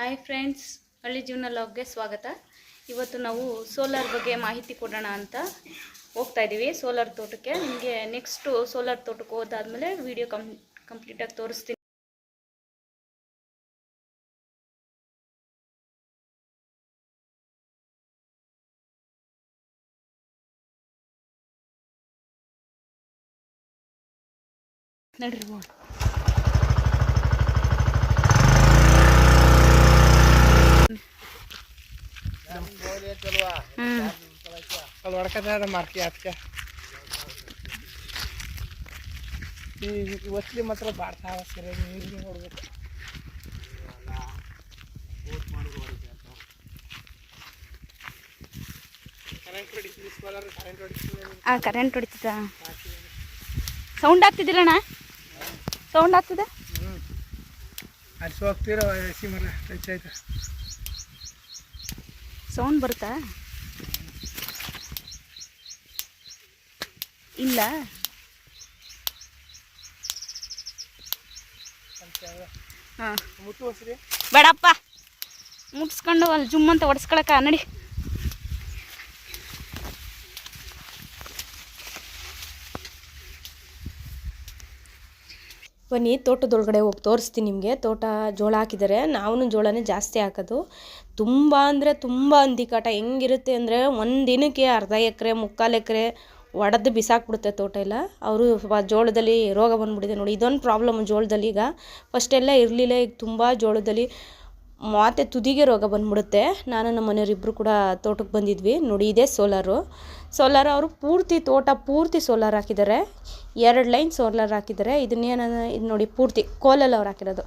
Hi friends ಹಳ್ಳಿ ಜೀವನ ಲಾಗ್ಗೆ ಸ್ವಾಗತ. ಇವತ್ತು ನಾವು ಸೋಲಾರ್ ಬಗ್ಗೆ ಮಾಹಿತಿ ಕೊಡೋಣ ಅಂತ ಹೋಗ್ತಾ ಇದ್ದೀವಿ ಸೋಲಾರ್ ತೋಟಕ್ಕೆ. ನಿಮಗೆ ನೆಕ್ಸ್ಟು ಸೋಲಾರ್ ತೋಟಕ್ಕೆ ಹೋದಾದ್ಮೇಲೆ ವಿಡಿಯೋ ಕಂ ಕಂಪ್ಲೀಟಾಗಿ ತೋರಿಸ್ತೀನಿ. ನಡ್ರಿ ಅಲ್ಲಿ ಹೊಡ್ಕದ ಮಾರ್ತಿ ಅದಕ್ಕೆ? ಈ ಮಾತ್ರ ಬಾಡ್ತಾವ ಸರಿ ನೀರಿಗೆ ನೋಡ್ಬೇಕು ಕರೆಂಟ್ ಹೊಡಿತದ? ಸೌಂಡ್ ಆಗ್ತಿದಿರಣ್ಣ ಸೌಂಡ್ ಆಗ್ತದೆ? ಹ್ಮ್. ಅಲ್ಲಿ ಹೋಗ್ತಿರೋ ಎಸಿ ಮರ ಟಚ್ ಆಯ್ತು? ಸೌಂಡ್ ಬರುತ್ತಾ? ಇಲ್ಲ? ಹಾಂ. ಬೇಡಪ್ಪ. ಮುಟ್ಸ್ಕೊಂಡು ಅಲ್ಲಿ ಜುಮ್ ಅಂತ ನಡಿ. ಬನ್ನಿ, ತೋಟದೊಳಗಡೆ ಹೋಗಿ ತೋರಿಸ್ತೀನಿ ನಿಮಗೆ. ತೋಟ ಜೋಳ ಹಾಕಿದ್ದಾರೆ. ನಾವು ಜೋಳನೇ ಜಾಸ್ತಿ ಹಾಕೋದು. ತುಂಬ ಅಂದರೆ ತುಂಬ ಹಂದಿಕಾಟ. ಹೆಂಗಿರುತ್ತೆ ಅಂದರೆ ಒಂದು ದಿನಕ್ಕೆ ಅರ್ಧ ಎಕರೆ, ಮುಕ್ಕಾಲು ಎಕರೆ ಒಡೆದು ಬಿಸಾಕ್ಬಿಡುತ್ತೆ ತೋಟ ಎಲ್ಲ. ಅವರು ಜೋಳದಲ್ಲಿ ರೋಗ ಬಂದ್ಬಿಟ್ಟಿದೆ ನೋಡಿ. ಇದೊಂದು ಪ್ರಾಬ್ಲಮ್ ಜೋಳದಲ್ಲಿ ಈಗ. ಫಸ್ಟೆಲ್ಲ ಇರಲಿಲ್ಲ, ಈಗ ತುಂಬ ಜೋಳದಲ್ಲಿ ಮಾತೆ ತುದಿಗೆ ರೋಗ ಬಂದ್ಬಿಡುತ್ತೆ. ನಾನು ನಮ್ಮ ಮನೆಯವರಿಬ್ಬರು ಕೂಡ ತೋಟಕ್ಕೆ ಬಂದಿದ್ವಿ. ನೋಡಿ, ಇದೇ ಸೋಲಾರು. ಸೋಲಾರ್ ಅವರು ಪೂರ್ತಿ ತೋಟ ಪೂರ್ತಿ ಸೋಲಾರ್ ಹಾಕಿದ್ದಾರೆ. ಎರಡು ಲೈನ್ ಸೋಲಾರ್ ಹಾಕಿದ್ದಾರೆ. ಇದನ್ನೇನ ಇದು ನೋಡಿ, ಪೂರ್ತಿ ಕೋಲಲ್ಲಿ ಅವ್ರು ಹಾಕಿರೋದು.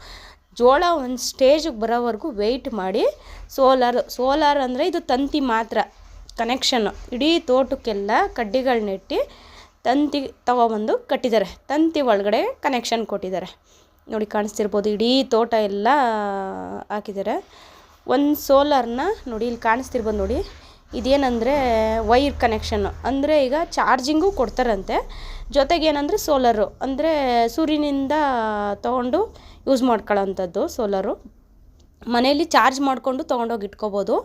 ಜೋಳ ಒಂದು ಸ್ಟೇಜಿಗೆ ಬರೋವರೆಗೂ ವೆಯ್ಟ್ ಮಾಡಿ ಸೋಲಾರ್ ಸೋಲಾರ್ ಅಂದರೆ ಇದು ತಂತಿ ಮಾತ್ರ ಕನೆಕ್ಷನ್ನು ಇಡೀ ತೋಟಕ್ಕೆಲ್ಲ ಕಡ್ಡಿಗಳು ತಂತಿ ತಗೊಬಂದು ಕಟ್ಟಿದ್ದಾರೆ. ತಂತಿ ಒಳಗಡೆ ಕನೆಕ್ಷನ್ ಕೊಟ್ಟಿದ್ದಾರೆ. ನೋಡಿ, ಕಾಣಿಸ್ತಿರ್ಬೋದು. ಇಡೀ ತೋಟ ಎಲ್ಲ ಹಾಕಿದ್ದಾರೆ. ಒಂದು ಸೋಲಾರ್ನ ನೋಡಿ, ಇಲ್ಲಿ ಕಾಣಿಸ್ತಿರ್ಬೋದು ನೋಡಿ. ಇದೇನಂದರೆ ವೈರ್ ಕನೆಕ್ಷನ್ನು ಅಂದರೆ ಈಗ ಚಾರ್ಜಿಂಗು ಕೊಡ್ತಾರಂತೆ. ಜೊತೆಗೆ ಏನಂದರೆ ಸೋಲಾರು. ಅಂದರೆ ಸೂರ್ಯನಿಂದ ತೊಗೊಂಡು ಯೂಸ್ ಮಾಡ್ಕೊಳ್ಳೋಂಥದ್ದು ಸೋಲಾರು. ಮನೆಯಲ್ಲಿ ಚಾರ್ಜ್ ಮಾಡಿಕೊಂಡು ತೊಗೊಂಡೋಗಿ ಇಟ್ಕೋಬೋದು.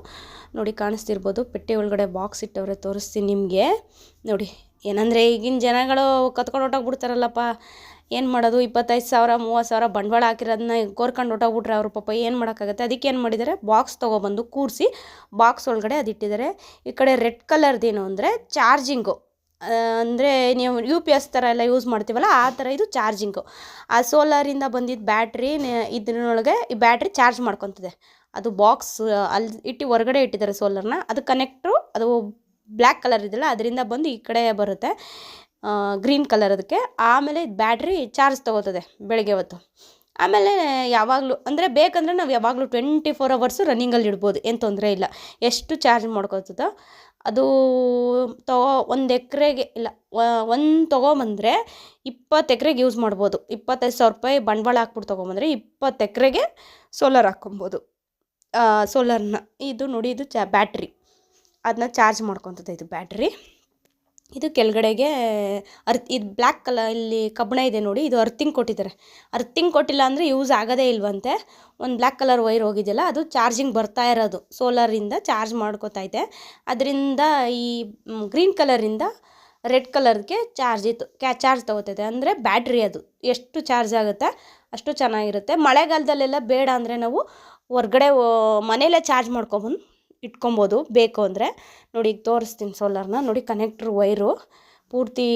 ನೋಡಿ, ಕಾಣಿಸ್ತಿರ್ಬೋದು. ಪೆಟ್ಟೆ ಒಳಗಡೆ ಬಾಕ್ಸ್ ಇಟ್ಟವ್ರೆ, ತೋರಿಸ್ತೀನಿ ನಿಮಗೆ. ನೋಡಿ, ಏನಂದರೆ ಈಗಿನ ಜನಗಳು ಕತ್ಕೊಂಡು ಹೊಟ್ಟೋಗ್ಬಿಡ್ತಾರಲ್ಲಪ್ಪ ಏನು ಮಾಡೋದು? ಇಪ್ಪತ್ತೈದು ಸಾವಿರ, ಮೂವತ್ತು ಸಾವಿರ ಬಂಡವಾಳ ಹಾಕಿರೋದನ್ನ ಕೋರ್ಕೊಂಡು ಹೊಟ್ಟೋಗ್ಬಿಟ್ರೆ ಅವರು ಪಾಪ ಏನು ಮಾಡೋಕ್ಕಾಗತ್ತೆ? ಅದಕ್ಕೆ ಏನು ಮಾಡಿದ್ದಾರೆ? ಬಾಕ್ಸ್ ತೊಗೊಬಂದು ಕೂರಿಸಿ ಬಾಕ್ಸ್ ಒಳಗಡೆ ಅದಿಟ್ಟಿದ್ದಾರೆ. ಈ ಕಡೆ ರೆಡ್ ಕಲರ್ದೇನು ಅಂದರೆ ಚಾರ್ಜಿಂಗು. ಅಂದರೆ ನೀವು ಯು ಪಿ ಎಸ್ ಥರ ಎಲ್ಲ ಯೂಸ್ ಮಾಡ್ತೀವಲ್ಲ, ಆ ಥರ ಇದು ಚಾರ್ಜಿಂಗು. ಆ ಸೋಲಾರಿಂದ ಬಂದಿದ್ದ ಬ್ಯಾಟ್ರಿ ಇದ್ರೊಳಗೆ ಈ ಬ್ಯಾಟ್ರಿ ಚಾರ್ಜ್ ಮಾಡ್ಕೊತಿದೆ. ಅದು ಬಾಕ್ಸ್, ಅಲ್ಲಿ ಇಟ್ಟು ಹೊರಗಡೆ ಇಟ್ಟಿದ್ದಾರೆ ಸೋಲಾರ್ನ. ಅದು ಕನೆಕ್ಟ್ರು ಅದು ಬ್ಲ್ಯಾಕ್ ಕಲರ್ ಇದೆಯಲ್ಲ, ಅದರಿಂದ ಬಂದು ಈ ಕಡೆ ಬರುತ್ತೆ. ಗ್ರೀನ್ ಕಲರ್ ಅದಕ್ಕೆ. ಆಮೇಲೆ ಬ್ಯಾಟ್ರಿ ಚಾರ್ಜ್ ತೊಗೋತದೆ ಬೆಳಗ್ಗೆ ಹೊತ್ತು. ಆಮೇಲೆ ಯಾವಾಗಲೂ, ಅಂದರೆ ಬೇಕಂದರೆ ನಾವು ಯಾವಾಗಲೂ ಟ್ವೆಂಟಿ ಫೋರ್ ಅವರ್ಸು ರನ್ನಿಂಗಲ್ಲಿ ಇಡ್ಬೋದು, ಏನು ತೊಂದರೆ ಇಲ್ಲ. ಎಷ್ಟು ಚಾರ್ಜ್ ಮಾಡ್ಕೊತದ ಅದು ತಗೋ, ಒಂದು ಎಕರೆಗೆ, ಇಲ್ಲ ಒಂದು ತೊಗೊಂಬಂದರೆ ಇಪ್ಪತ್ತು ಎಕರೆಗೆ ಯೂಸ್ ಮಾಡ್ಬೋದು. ಇಪ್ಪತ್ತೈದು ಸಾವಿರ ರೂಪಾಯಿ ಬಂಡವಾಳ ಹಾಕ್ಬಿಟ್ಟು ತೊಗೊಂಬಂದರೆ ಇಪ್ಪತ್ತು ಎಕರೆಗೆ ಸೋಲಾರ್ ಹಾಕ್ಕೊಬೋದು ಸೋಲಾರ್ನ ಇದು ನೋಡಿ, ಇದು ಚಾ, ಬ್ಯಾಟ್ರಿ. ಅದನ್ನ ಚಾರ್ಜ್ ಮಾಡ್ಕೊತದೆ ಇದು ಬ್ಯಾಟ್ರಿ. ಇದು ಕೆಳಗಡೆಗೆ ಅರ್ತ್, ಇದು ಬ್ಲ್ಯಾಕ್ ಕಲರ್ ಇಲ್ಲಿ ಕಬ್ಬಣ ಇದೆ ನೋಡಿ, ಇದು ಅರ್ಥಿಂಗ್ ಕೊಟ್ಟಿದ್ದಾರೆ ಅರ್ತಿಂಗ್ ಕೊಟ್ಟಿಲ್ಲ ಅಂದರೆ ಯೂಸ್ ಆಗೋದೇ ಇಲ್ವಂತೆ. ಒಂದು ಬ್ಲ್ಯಾಕ್ ಕಲರ್ ವೈರ್ ಹೋಗಿದೆಯಲ್ಲ, ಅದು ಚಾರ್ಜಿಂಗ್ ಬರ್ತಾ ಇರೋದು. ಸೋಲಾರಿಂದ ಚಾರ್ಜ್ ಮಾಡ್ಕೋತೈತೆ ಅದರಿಂದ ಈ ಗ್ರೀನ್ ಕಲರಿಂದ ರೆಡ್ ಕಲರ್ಗೆ ಚಾರ್ಜ್ ಇತ್ತು, ಕ್ಯಾ, ಚಾರ್ಜ್ ತೊಗೋತೈತೆ ಅಂದರೆ ಬ್ಯಾಟ್ರಿ ಅದು. ಎಷ್ಟು ಚಾರ್ಜ್ ಆಗುತ್ತೆ ಅಷ್ಟು ಚೆನ್ನಾಗಿರುತ್ತೆ. ಮಳೆಗಾಲದಲ್ಲೆಲ್ಲ ಬೇಡ ಅಂದರೆ ನಾವು ಹೊರ್ಗಡೆ ಮನೆಯಲ್ಲೇ ಚಾರ್ಜ್ ಮಾಡ್ಕೊಬಂದು ಇಟ್ಕೊಬೋದು. ಬೇಕು ಅಂದರೆ ನೋಡಿ ಈಗ ತೋರಿಸ್ತೀನಿ ಸೋಲಾರ್ನ. ನೋಡಿ ಕನೆಕ್ಟ್ರ್ ವೈರು ಪೂರ್ತಿ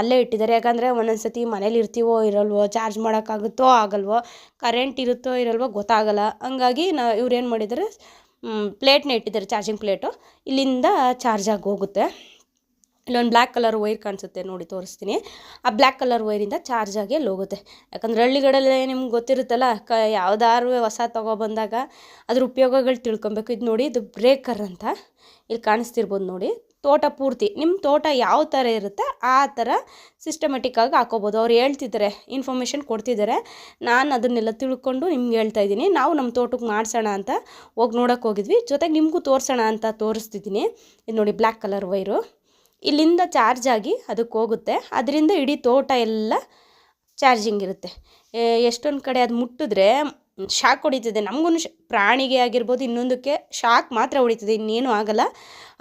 ಅಲ್ಲೇ ಇಟ್ಟಿದ್ದಾರೆ. ಯಾಕಂದರೆ ಒಂದೊಂದು ಸತಿ ಮನೇಲಿ ಇರ್ತೀವೋ ಇರಲ್ವೋ ಚಾರ್ಜ್ ಮಾಡೋಕ್ಕಾಗುತ್ತೋ ಆಗಲ್ವೋ ಕರೆಂಟ್ ಇರುತ್ತೋ ಇರಲ್ವೋ ಗೊತ್ತಾಗಲ್ಲ. ಹಂಗಾಗಿ ನಾ, ಇವ್ರು ಏನು ಮಾಡಿದ್ದಾರೆ ಪ್ಲೇಟ್ನ ಇಟ್ಟಿದ್ದಾರೆ ಚಾರ್ಜಿಂಗ್ ಪ್ಲೇಟು ಇಲ್ಲಿಂದ ಚಾರ್ಜ್ ಆಗಿ ಹೋಗುತ್ತೆ. ಇಲ್ಲೊಂದು ಬ್ಲ್ಯಾಕ್ ಕಲರ್ ವೈರ್ ಕಾಣಿಸುತ್ತೆ ನೋಡಿ, ತೋರಿಸ್ತೀನಿ. ಆ ಬ್ಲ್ಯಾಕ್ ಕಲರ್ ವೈರಿಂದ ಚಾರ್ಜ್ ಆಗಿ ಅಲ್ಲಿ ಹೋಗುತ್ತೆ. ಯಾಕಂದರೆ ಹಳ್ಳಿಗಳಲ್ಲೇ ನಿಮ್ಗೆ ಗೊತ್ತಿರುತ್ತಲ್ಲ, ಕ ಯಾವ್ದಾರು ಹೊಸ ತೊಗೊಬಂದಾಗ ಅದ್ರ ಉಪಯೋಗಗಳು ತಿಳ್ಕೊಬೇಕು. ಇದು ನೋಡಿ, ಇದು ಬ್ರೇಕರ್ ಅಂತ ಇಲ್ಲಿ ಕಾಣಿಸ್ತಿರ್ಬೋದು ನೋಡಿ. ತೋಟ ಪೂರ್ತಿ ನಿಮ್ಮ ತೋಟ ಯಾವ ಥರ ಇರುತ್ತೆ ಆ ಥರ ಸಿಸ್ಟಮೆಟಿಕ್ಕಾಗಿ ಹಾಕೋಬೋದು. ಅವ್ರು ಹೇಳ್ತಿದ್ದಾರೆ ಇನ್ಫಾರ್ಮೇಷನ್ ಕೊಡ್ತಿದ್ದಾರೆ ನಾನು ಅದನ್ನೆಲ್ಲ ತಿಳ್ಕೊಂಡು ನಿಮ್ಗೆ ಹೇಳ್ತಾ ಇದ್ದೀನಿ. ನಾವು ನಮ್ಮ ತೋಟಕ್ಕೆ ಮಾಡಿಸೋಣ ಅಂತ ಹೋಗಿ ನೋಡೋಕೆ ಹೋಗಿದ್ವಿ. ಜೊತೆಗೆ ನಿಮಗೂ ತೋರಿಸೋಣ ಅಂತ ತೋರಿಸ್ತಿದ್ದೀನಿ. ಇದು ನೋಡಿ ಬ್ಲ್ಯಾಕ್ ಕಲರ್ ವೈರು ಇಲ್ಲಿಂದ ಚಾರ್ಜ್ ಆಗಿ ಅದಕ್ಕೆ ಹೋಗುತ್ತೆ. ಅದರಿಂದ ಇಡೀ ತೋಟ ಎಲ್ಲ ಚಾರ್ಜಿಂಗ್ ಇರುತ್ತೆ. ಎಷ್ಟೊಂದು ಕಡೆ ಅದು ಮುಟ್ಟಿದ್ರೆ ಶಾಕ್ ಹೊಡಿತದೆ. ನಮಗೂ ಪ್ರಾಣಿಗೆ ಆಗಿರ್ಬೋದು ಇನ್ನೊಂದಕ್ಕೆ ಶಾಕ್ ಮಾತ್ರ ಹೊಡಿತದೆ. ಇನ್ನೇನು ಆಗಲ್ಲ.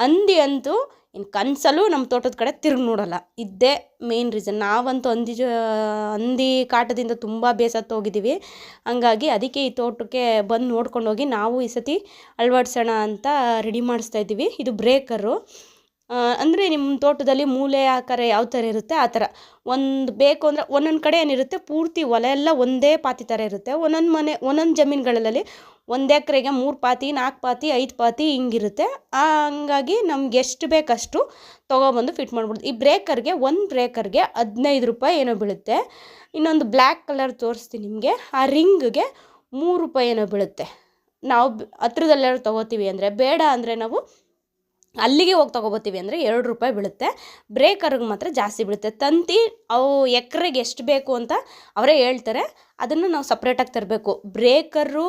ಹಂದಿ ಅಂತೂ ಇನ್ನು ಕನಸಲ್ಲೂ ನಮ್ಮ ತೋಟದ ಕಡೆ ತಿರುಗಿ ನೋಡಲ್ಲ. ಇದ್ದೇ ಮೇನ್ ರೀಸನ್. ನಾವಂತೂ ಹಂದಿ ಜ ಹಂದಿ ಕಾಟದಿಂದ ತುಂಬ ಬೇಸತ್ತು ಹೋಗಿದ್ದೀವಿ ಹಂಗಾಗಿ ಅದಕ್ಕೆ ಈ ತೋಟಕ್ಕೆ ಬಂದು ನೋಡ್ಕೊಂಡೋಗಿ ನಾವು ಈ ಸತಿ ಅಳವಡಿಸೋಣ ಅಂತ ರೆಡಿ ಮಾಡಿಸ್ತಾ ಇದ್ದೀವಿ. ಇದು ಬ್ರೇಕರು. ಅಂದರೆ ನಿಮ್ಮ ತೋಟದಲ್ಲಿ ಮೂಲೆ ಆಕಾರ ಯಾವ ಥರ ಇರುತ್ತೆ? ಆ ಥರ ಒಂದು ಬೇಕು ಅಂದರೆ ಒಂದೊಂದು ಕಡೆ ಏನಿರುತ್ತೆ? ಪೂರ್ತಿ ಹೊಲ ಎಲ್ಲ ಒಂದೇ ಪಾತಿ ಥರ ಇರುತ್ತೆ. ಒಂದೊಂದು ಮನೆ, ಒಂದೊಂದು ಜಮೀನುಗಳಲ್ಲಿ ಒಂದು ಎಕರೆಗೆ ಮೂರು ಪಾತಿ, ನಾಲ್ಕು ಪಾತಿ, ಐದು ಪಾತಿ ಹಿಂಗಿರುತ್ತೆ. ಹಂಗಾಗಿ ನಮ್ಗೆ ಎಷ್ಟು ಬೇಕಷ್ಟು ತೊಗೊಬಂದು ಫಿಟ್ ಮಾಡ್ಬೋದು ಈ ಬ್ರೇಕರ್ಗೆ, ಒಂದು ಬ್ರೇಕರ್ಗೆ ಹದಿನೈದು ರೂಪಾಯಿ ಏನೋ ಬೀಳುತ್ತೆ. ಇನ್ನೊಂದು ಬ್ಲ್ಯಾಕ್ ಕಲರ್ ತೋರಿಸ್ತೀನಿ ನಿಮಗೆ. ಆ ರಿಂಗ್ಗೆ ಮೂರು ರೂಪಾಯಿ ಏನೋ ಬೀಳುತ್ತೆ. ನಾವು ಹತ್ರದಲ್ಲಾರು ತೊಗೋತೀವಿ ಅಂದರೆ, ಬೇಡ ಅಂದರೆ ನಾವು ಅಲ್ಲಿಗೆ ಹೋಗಿ ತೊಗೊಬತ್ತೀವಿ ಅಂದರೆ ಎರಡು ರೂಪಾಯಿ ಬೀಳುತ್ತೆ. ಬ್ರೇಕರ್ಗೆ ಮಾತ್ರ ಜಾಸ್ತಿ ಬೀಳುತ್ತೆ. ತಂತಿ ಅವು ಎಕ್ರೆಗೆ ಎಷ್ಟು ಬೇಕು ಅಂತ ಅವರೇ ಹೇಳ್ತಾರೆ. ಅದನ್ನು ನಾವು ಸಪ್ರೇಟಾಗಿ ತರಬೇಕು. ಬ್ರೇಕರು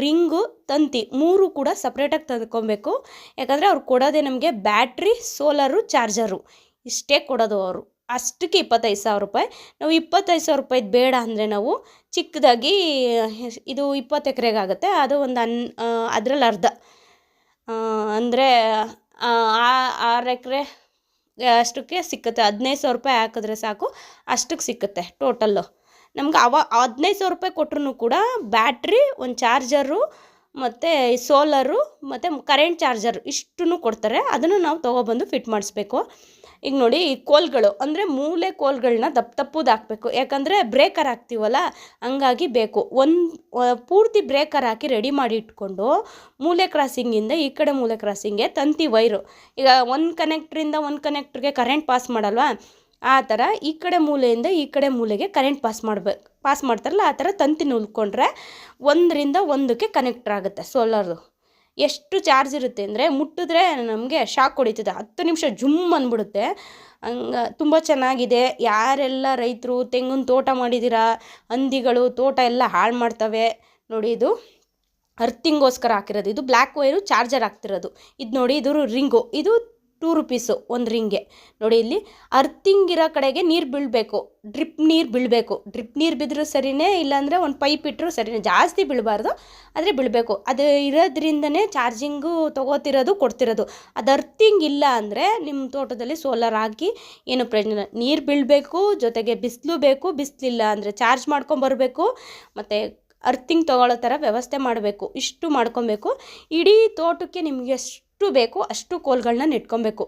ರಿಂಗು, ತಂತಿ ಮೂರು ಕೂಡ ಸಪ್ರೇಟಾಗಿ ತಂದ್ಕೊಬೇಕು ಯಾಕಂದರೆ ಅವ್ರು ಕೊಡೋದೇ ನಮಗೆ ಬ್ಯಾಟ್ರಿ, ಸೋಲಾರು, ಚಾರ್ಜರು. ಇಷ್ಟೇ ಕೊಡೋದು ಅವರು. ಅಷ್ಟಕ್ಕೆ ಇಪ್ಪತ್ತೈದು ಸಾವಿರ ರೂಪಾಯಿ. ನಾವು ಇಪ್ಪತ್ತೈದು ಸಾವಿರ ರೂಪಾಯಿದು ಬೇಡ ಅಂದರೆ ನಾವು ಚಿಕ್ಕದಾಗಿ ಇದು ಇಪ್ಪತ್ತು ಎಕರೆಗೆ ಆಗುತ್ತೆ. ಅದು ಒಂದು ಅನ್ ಅದರಲ್ಲಿ ಅರ್ಧ. ಅಂದರೆ ಆರು ಎಕರೆ ಅಷ್ಟಕ್ಕೆ ಸಿಕ್ಕುತ್ತೆ. ಹದಿನೈದು ಸಾವಿರ ರೂಪಾಯಿ ಹಾಕಿದ್ರೆ ಸಾಕು, ಅಷ್ಟಕ್ಕೆ ಸಿಕ್ಕುತ್ತೆ ಟೋಟಲ್ಲು. ನಮ್ಗೆ ಅವ, ಹದಿನೈದು ಸಾವಿರ ರೂಪಾಯಿ ಕೊಟ್ರೂ ಕೂಡ ಬ್ಯಾಟ್ರಿ, ಒಂದು ಚಾರ್ಜರು, ಮತ್ತು ಸೋಲರು, ಮತ್ತು ಕರೆಂಟ್ ಚಾರ್ಜರ್ ಇಷ್ಟನ್ನು ಕೊಡ್ತಾರೆ. ಅದನ್ನು ನಾವು ತೊಗೊಬಂದು ಫಿಟ್ ಮಾಡಿಸ್ಬೇಕು. ಈಗ ನೋಡಿ, ಈ ಕೋಲ್ಗಳು, ಅಂದರೆ ಮೂಲೆ ಕೋಲ್ಗಳನ್ನ ದಪ್ಪ ತಪ್ಪುದು ಹಾಕಬೇಕು. ಯಾಕಂದರೆ ಬ್ರೇಕರ್ ಹಾಕ್ತೀವಲ್ಲ, ಹಂಗಾಗಿ ಬೇಕು. ಒಂದು ಪೂರ್ತಿ ಬ್ರೇಕರ್ ಹಾಕಿ ರೆಡಿ ಮಾಡಿ ಇಟ್ಕೊಂಡು, ಮೂಲೆ ಕ್ರಾಸಿಂಗಿಂದ ಈ ಕಡೆ ಮೂಲೆ ಕ್ರಾಸಿಂಗ್ಗೆ ತಂತಿ ವೈರು ಈಗ ಒಂದು ಕನೆಕ್ಟ್ರಿಂದ ಒಂದು ಕನೆಕ್ಟ್ರಿಗೆ ಕರೆಂಟ್ ಪಾಸ್ ಮಾಡಲ್ವಾ? ಆ ಥರ ಈ ಕಡೆ ಮೂಲೆಯಿಂದ ಈ ಕಡೆ ಮೂಲೆಗೆ ಕರೆಂಟ್ ಪಾಸ್ ಮಾಡಬೇಕು ಪಾಸ್ ಮಾಡ್ತಾರಲ್ಲ, ಆ ಥರ ತಂತಿ ನುಲ್ಕೊಂಡ್ರೆ ಒಂದರಿಂದ ಒಂದಕ್ಕೆ ಕನೆಕ್ಟರ್ ಆಗುತ್ತೆ ಸೋಲಾರ್ದು ಎಷ್ಟು ಚಾರ್ಜ್ ಇರುತ್ತೆ ಅಂದರೆ ಮುಟ್ಟಿದ್ರೆ ನಮಗೆ ಶಾಕ್ ಹೊಡಿತದೆ. ಹತ್ತು ನಿಮಿಷ ಜುಮ್ ಅಂದ್ಬಿಡುತ್ತೆ. ಹಂಗೆ ತುಂಬ ಚೆನ್ನಾಗಿದೆ. ಯಾರೆಲ್ಲ ರೈತರು ತೆಂಗಿನ ತೋಟ ಮಾಡಿದ್ದೀರಾ, ಹಂದಿಗಳು, ತೋಟ ಎಲ್ಲ ಹಾಳು ಮಾಡ್ತವೆ, ನೋಡಿ ಇದು ಅರ್ಥಿಂಗೋಸ್ಕರ ಹಾಕಿರೋದು. ಇದು ಬ್ಲ್ಯಾಕ್ ವೈರು ಚಾರ್ಜರ್ ಹಾಕ್ತಿರೋದು. ಇದು ನೋಡಿ ಇದು ರಿಂಗು. ಇದು ಟೂ ರುಪೀಸು, ಒಂದು ರಿಂಗೆ. ನೋಡಿ ಇಲ್ಲಿ ಅರ್ಥಿಂಗ್ ಇರೋ ಕಡೆಗೆ ನೀರು ಬೀಳಬೇಕು. ಡ್ರಿಪ್ ನೀರು ಬೀಳಬೇಕು. ಡ್ರಿಪ್ ನೀರು ಬಿದ್ದರೂ ಸರಿನೇ, ಇಲ್ಲಾಂದರೆ ಒಂದು ಪೈಪ್ ಇಟ್ಟರೂ ಸರಿನೇ. ಜಾಸ್ತಿ ಬೀಳಬಾರ್ದು, ಆದರೆ ಬೀಳಬೇಕು. ಅದು ಇರೋದ್ರಿಂದನೇ ಚಾರ್ಜಿಂಗು ತೊಗೋತಿರೋದು, ಕೊಡ್ತಿರೋದು. ಅದು ಅರ್ಥಿಂಗ್ ಇಲ್ಲ ಅಂದರೆ ನಿಮ್ಮ ತೋಟದಲ್ಲಿ ಸೋಲಾರ್ ಹಾಕಿ ಏನು ಪ್ರಯೋಜನ. ನೀರು ಬೀಳಬೇಕು, ಜೊತೆಗೆ ಬಿಸಿಲು ಬೇಕು, ಬಿಸಿಲಿಲ್ಲ ಅಂದರೆ ಚಾರ್ಜ್ ಮಾಡ್ಕೊಂಬರಬೇಕು ಮತ್ತು ಅರ್ಥಿಂಗ್ ತೊಗೊಳ್ಳೋ ಥರ ವ್ಯವಸ್ಥೆ ಮಾಡಬೇಕು. ಇಷ್ಟು ಮಾಡ್ಕೊಬೇಕು. ಇಡೀ ತೋಟಕ್ಕೆ ನಿಮಗೆ ಎಷ್ಟು ಬೇಕು, ಅಷ್ಟು ಕೋಲ್ಗಳನ್ನ ನೆಟ್ಕೊಬೇಕು.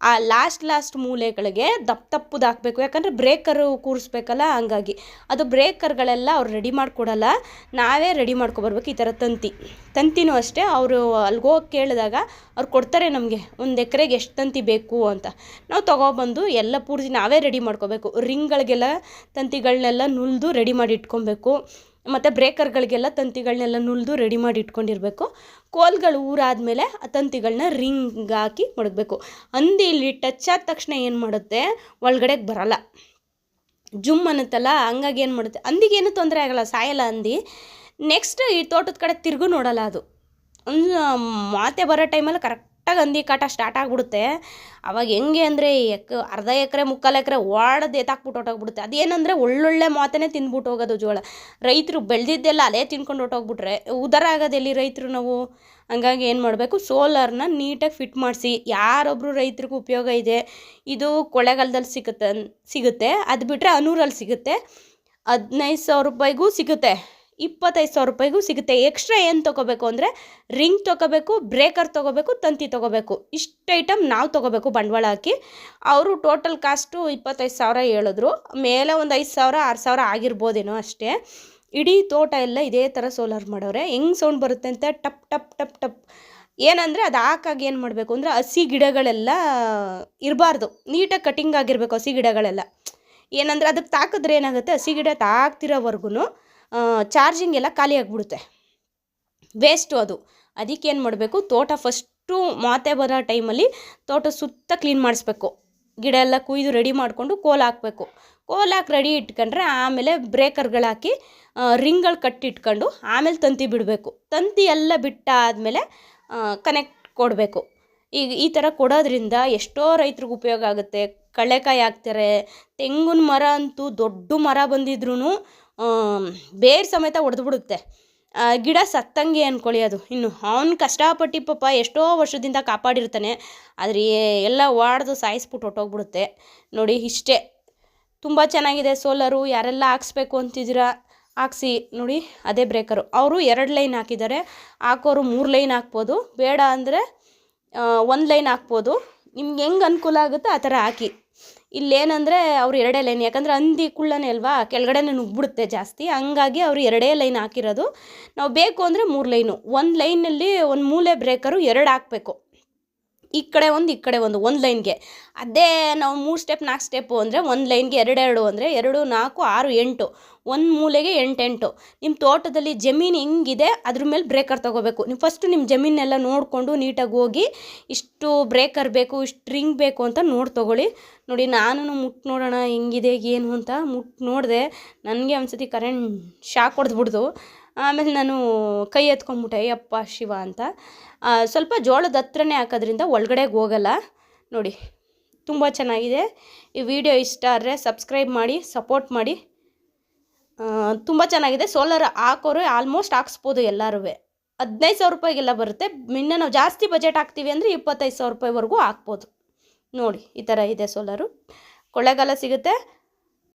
ಆ ಲಾಸ್ಟ್ ಲಾಸ್ಟ್ ಮೂಲೆಗಳಿಗೆ ದಪ್ಪ ತಪ್ಪುದು ಹಾಕಬೇಕು. ಯಾಕಂದರೆ ಬ್ರೇಕರು ಕೂರಿಸ್ಬೇಕಲ್ಲ ಹಂಗಾಗಿ. ಅದು ಬ್ರೇಕರ್ಗಳೆಲ್ಲ ಅವ್ರು ರೆಡಿ ಮಾಡಿಕೊಡಲ್ಲ. ನಾವೇ ರೆಡಿ ಮಾಡ್ಕೊಬರ್ಬೇಕು ಈ ಥರ ತಂತಿ. ತಂತಿನೂ ಅಷ್ಟೇ, ಅವರು ಅಲ್ಲಿಗೆ ಹೋಗಿ ಕೇಳಿದಾಗ ಅವ್ರು ಕೊಡ್ತಾರೆ ನಮಗೆ, ಒಂದು ಎಕರೆಗೆ ಎಷ್ಟು ತಂತಿ ಬೇಕು ಅಂತ. ನಾವು ತೊಗೊಬಂದು ಎಲ್ಲ ಪೂರ್ತಿ ನಾವೇ ರೆಡಿ ಮಾಡ್ಕೋಬೇಕು. ರಿಂಗ್ಗಳಿಗೆಲ್ಲ ತಂತಿಗಳನ್ನೆಲ್ಲ ನುಲ್ದು ರೆಡಿ ಮಾಡಿ ಇಟ್ಕೊಬೇಕು. ಮತ್ತು ಬ್ರೇಕರ್ಗಳಿಗೆಲ್ಲ ತಂತಿಗಳನ್ನೆಲ್ಲ ನುಲ್ದು ರೆಡಿ ಮಾಡಿ ಇಟ್ಕೊಂಡಿರಬೇಕು. ಕೋಲ್ಗಳು ಊರಾದಮೇಲೆ ಆ ತಂತಿಗಳನ್ನ ರಿಂಗ್ ಹಾಕಿ ಮಡಗಬೇಕು ಹಂದಿ ಇಲ್ಲಿ ಟಚ್ ಆದ ತಕ್ಷಣ ಏನು ಮಾಡುತ್ತೆ? ಒಳಗಡೆಗೆ ಬರಲ್ಲ. ಜುಮ್ ಅನ್ನುತ್ತಲ್ಲ, ಹಂಗಾಗಿ ಏನು ಮಾಡುತ್ತೆ? ಹಂದಿಗೆ ಏನೂ ತೊಂದರೆ ಆಗಲ್ಲ, ಸಾಯಲ್ಲ ಹಂದಿ. ನೆಕ್ಸ್ಟ್ ಈ ತೋಟದ ಕಡೆ ತಿರುಗು ನೋಡಲ್ಲ ಅದು. ಮಾತೆ ಬರೋ ಟೈಮಲ್ಲಿ ಕರೆಕ್ಟಾಗಿ ಹಂದಿ ಕಾಟ ಸ್ಟಾರ್ಟ್ ಆಗಿಬಿಡುತ್ತೆ. ಅವಾಗ ಹೆಂಗೆ ಅಂದರೆ ಎಕ್ ಅರ್ಧ ಎಕರೆ, ಮುಕ್ಕಾಲು ಎಕರೆ ಓಡದ ಎತ್ತಾಕ್ಬಿಟ್ಟು ಹೊಟ್ಟೋಗ್ಬಿಡುತ್ತೆ ಅದೇನಂದರೆ ಒಳ್ಳೊಳ್ಳೆ ಮಾತನೇ ತಿಂದ್ಬಿಟ್ಟು ಹೋಗೋದು ಜೋಳ. ರೈತರು ಬೆಳೆದಿದ್ದೆಲ್ಲ ಅದೇ ತಿನ್ಕೊಂಡು ಹೊಟ್ಟೋಗ್ಬಿಟ್ರೆ ಉದರ ಆಗೋದೆಲ್ಲಿ ರೈತರು ನಾವು? ಹಂಗಾಗಿ ಏನು ಮಾಡಬೇಕು? ಸೋಲಾರ್ನ ನೀಟಾಗಿ ಫಿಟ್ ಮಾಡಿಸಿ. ಯಾರೊಬ್ಬರು ರೈತರಿಗೂ ಉಪಯೋಗ ಇದೆ, ಇದು ಕೊಳೆಗಾಲದಲ್ಲಿ ಸಿಗುತ್ತೆ ಸಿಗುತ್ತೆ. ಅದು ಬಿಟ್ಟರೆ ಅನೂರಲ್ಲಿ ಸಿಗುತ್ತೆ. ಹದಿನೈದು ಸಾವಿರ ರೂಪಾಯಿಗೂ ಸಿಗುತ್ತೆ. ಇಪ್ಪತ್ತೈದು ಸಾವಿರ ರೂಪಾಯಿಗೂ ಸಿಗುತ್ತೆ. ಎಕ್ಸ್ಟ್ರಾ ಏನು ತೊಗೋಬೇಕು ಅಂದರೆ ರಿಂಗ್ ತೊಗೋಬೇಕು ಬ್ರೇಕರ್ ತೊಗೋಬೇಕು, ತಂತಿ ತೊಗೋಬೇಕು. ಇಷ್ಟು ಐಟಮ್ ನಾವು ತೊಗೋಬೇಕು ಬಂಡವಾಳ ಹಾಕಿ. ಅವರು ಟೋಟಲ್ ಕಾಸ್ಟು ಇಪ್ಪತ್ತೈದು ಸಾವಿರ ಹೇಳಿದ್ರು. ಮೇಲೆ ಒಂದು ಐದು ಸಾವಿರ, ಆರು ಸಾವಿರ ಆಗಿರ್ಬೋದೇನೋ ಅಷ್ಟೇ. ಇಡೀ ತೋಟ ಎಲ್ಲ ಇದೇ ಥರ ಸೋಲಾರ್ ಮಾಡೋರೆ. ಹೆಂಗೆ ಸೌಂಡ್ ಬರುತ್ತೆ ಅಂತ ಟಪ್ ಟಪ್ ಟಪ್ ಟಪ್. ಏನಂದರೆ ಅದು ಹಾಕಾಗಿ ಏನು ಮಾಡಬೇಕು ಅಂದರೆ ಹಸಿ ಗಿಡಗಳೆಲ್ಲ ಇರಬಾರ್ದು. ನೀಟಾಗಿ ಕಟಿಂಗ್ ಆಗಿರಬೇಕು ಹಸಿ ಗಿಡಗಳೆಲ್ಲ. ಏನಂದರೆ ಅದಕ್ಕೆ ತಾಕಿದ್ರೆ ಏನಾಗುತ್ತೆ? ಹಸಿ ಗಿಡ ತಾಕ್ತಿರೋವರೆಗೂ ಚಾರ್ಜಿಂಗ್ ಎಲ್ಲ ಖಾಲಿ ಆಗಿಬಿಡುತ್ತೆ. ವೇಸ್ಟು ಅದು. ಅದಕ್ಕೆ ಏನು ಮಾಡಬೇಕು? ತೋಟ ಫಸ್ಟು ಮಾತೆ ಬರೋ ಟೈಮಲ್ಲಿ ತೋಟ ಸುತ್ತ ಕ್ಲೀನ್ ಮಾಡಿಸ್ಬೇಕು. ಗಿಡ ಎಲ್ಲ ಕುಯ್ದು ರೆಡಿ ಮಾಡಿಕೊಂಡು ಕೋಲ್ ಹಾಕಬೇಕು. ಕೋಲ್ ಹಾಕಿ ರೆಡಿ ಇಟ್ಕೊಂಡ್ರೆ ಆಮೇಲೆ ಬ್ರೇಕರ್ಗಳಾಕಿ ರಿಂಗ್ಗಳು ಕಟ್ಟಿಟ್ಕೊಂಡು ಆಮೇಲೆ ತಂತಿ ಬಿಡಬೇಕು. ತಂತಿ ಎಲ್ಲ ಬಿಟ್ಟಾದಮೇಲೆ ಕನೆಕ್ಟ್ ಕೊಡಬೇಕು. ಈಗ ಈ ಥರ ಕೊಡೋದ್ರಿಂದ ಎಷ್ಟೋ ರೈತ್ರಿಗೆ ಉಪಯೋಗ ಆಗುತ್ತೆ. ಕಡಲೆಕಾಯಿ ಹಾಕ್ತಾರೆ, ತೆಂಗಿನ ಮರ ಅಂತೂ ದೊಡ್ಡ ಮರ ಬಂದಿದ್ರೂ ಬೇರು ಸಮೇತ ಒಡೆದು ಬಿಡುತ್ತೆ ಆ, ಗಿಡ ಸತ್ತಂಗೆ ಅಂದ್ಕೊಳ್ಳಿ ಅದು. ಇನ್ನು ಅವ್ನು ಕಷ್ಟಪಟ್ಟು ಪಾಪ ಎಷ್ಟೋ ವರ್ಷದಿಂದ ಕಾಪಾಡಿರ್ತಾನೆ. ಆದರೆ ಎಲ್ಲ ಓಡ್ದು ಸಾಯಿಸ್ಬಿಟ್ಟು ಹೊಟ್ಟೋಗ್ಬಿಡುತ್ತೆ ನೋಡಿ ಇಷ್ಟೇ. ತುಂಬ ಚೆನ್ನಾಗಿದೆ ಸೋಲರು ಯಾರೆಲ್ಲ ಹಾಕ್ಸ್ಬೇಕು ಅಂತಿದ್ದೀರಾ? ಹಾಕ್ಸಿ. ನೋಡಿ ಅದೇ ಬ್ರೇಕರು. ಅವರು ಎರಡು ಲೈನ್ ಹಾಕಿದ್ದಾರೆ. ಹಾಕೋರು ಮೂರು ಲೈನ್ ಹಾಕ್ಬೋದು. ಬೇಡ ಅಂದರೆ ಒಂದು ಲೈನ್ ಹಾಕ್ಬೋದು. ನಿಮ್ಗೆ ಹೆಂಗೆ ಅನುಕೂಲ ಆಗುತ್ತೋ ಆ ಥರ ಹಾಕಿ. ಇಲ್ಲೇನಂದರೆ ಅವ್ರು ಎರಡೇ ಲೈನ್, ಯಾಕಂದರೆ ಹಂದಿ ಕುಳ್ಳನೇ ಅಲ್ವಾ, ಕೆಳಗಡೆನೇ ನುಗ್ಬಿಡುತ್ತೆ ಜಾಸ್ತಿ. ಹಂಗಾಗಿ ಅವರು ಎರಡೇ ಲೈನ್ ಹಾಕಿರೋದು. ನಾವು ಬೇಕು ಅಂದರೆ ಮೂರು ಲೈನು. ಒಂದು ಲೈನಲ್ಲಿ ಒಂದು ಮೂಲೆ ಬ್ರೇಕರು ಎರಡು ಹಾಕಬೇಕು. ಈ ಕಡೆ ಒಂದು, ಈ ಕಡೆ ಒಂದು ಒಂದು ಲೈನ್ಗೆ. ಅದೇ ನಾವು ಮೂರು ಸ್ಟೆಪ್ ನಾಲ್ಕು ಸ್ಟೆಪ್ಪು ಅಂದರೆ ಒಂದು ಲೈನ್ಗೆ ಎರಡೆರಡು ಅಂದರೆ ಎರಡು, ನಾಲ್ಕು, ಆರು, ಎಂಟು. ಒಂದು ಮೂಲೆಗೆ ಎಂಟೆಂಟು. ನಿಮ್ಮ ತೋಟದಲ್ಲಿ ಜಮೀನು ಹೆಂಗಿದೆ, ಅದ್ರ ಮೇಲೆ ಬ್ರೇಕರ್ ತೊಗೋಬೇಕು. ನೀವು ಫಸ್ಟು ನಿಮ್ಮ ಜಮೀನೆಲ್ಲ ನೋಡಿಕೊಂಡು ನೀಟಾಗಿ ಹೋಗಿ ಇಷ್ಟು ಬ್ರೇಕರ್ ಬೇಕು, ಇಷ್ಟು ರಿಂಗ್ ಬೇಕು ಅಂತ ನೋಡಿ ತೊಗೊಳ್ಳಿ. ನೋಡಿ ನಾನು ಮುಟ್ಟು ನೋಡೋಣ, ಹೆಂಗಿದೆ, ಏನು ಅಂತ ಮುಟ್ಟು ನೋಡಿದೆ. ನನಗೆ ಒಂದ್ಸತಿ ಕರೆಂಟ್ ಶಾಕ್ ಹೊಡೆದ್ಬಿಡ್ದು ಆಮೇಲೆ ನಾನು ಕೈ ಎತ್ಕೊಂಡ್ಬಿಟ್ಟೆ ಅಯ್ಯಪ್ಪ ಶಿವ ಅಂತ. ಸ್ವಲ್ಪ ಜೋಳದ ಹತ್ರನೇ ಹಾಕೋದ್ರಿಂದ ಒಳಗಡೆಗೆ ಹೋಗಲ್ಲ. ನೋಡಿ, ತುಂಬ ಚೆನ್ನಾಗಿದೆ. ಈ ವಿಡಿಯೋ ಇಷ್ಟ ಆದರೆ ಸಬ್ಸ್ಕ್ರೈಬ್ ಮಾಡಿ ಸಪೋರ್ಟ್ ಮಾಡಿ. ತುಂಬ ಚೆನ್ನಾಗಿದೆ. ಸೋಲಾರ್ ಹಾಕೋರು ಆಲ್ಮೋಸ್ಟ್ ಹಾಕ್ಸ್ಬೋದು ಎಲ್ಲರೂ ಹದಿನೈದು ಸಾವಿರ ರೂಪಾಯಿಗೆಲ್ಲ ಬರುತ್ತೆ. ಇನ್ನು ನಾವು ಜಾಸ್ತಿ ಬಜೆಟ್ ಹಾಕ್ತೀವಿ ಅಂದರೆ ಇಪ್ಪತ್ತೈದು ಸಾವಿರ ರೂಪಾಯಿವರೆಗೂ ಹಾಕ್ಬೋದು. ನೋಡಿ, ಈ ಥರ ಇದೆ ಸೋಲಾರು. ಕೊಳ್ಳೆಗಾಲ ಸಿಗುತ್ತೆ.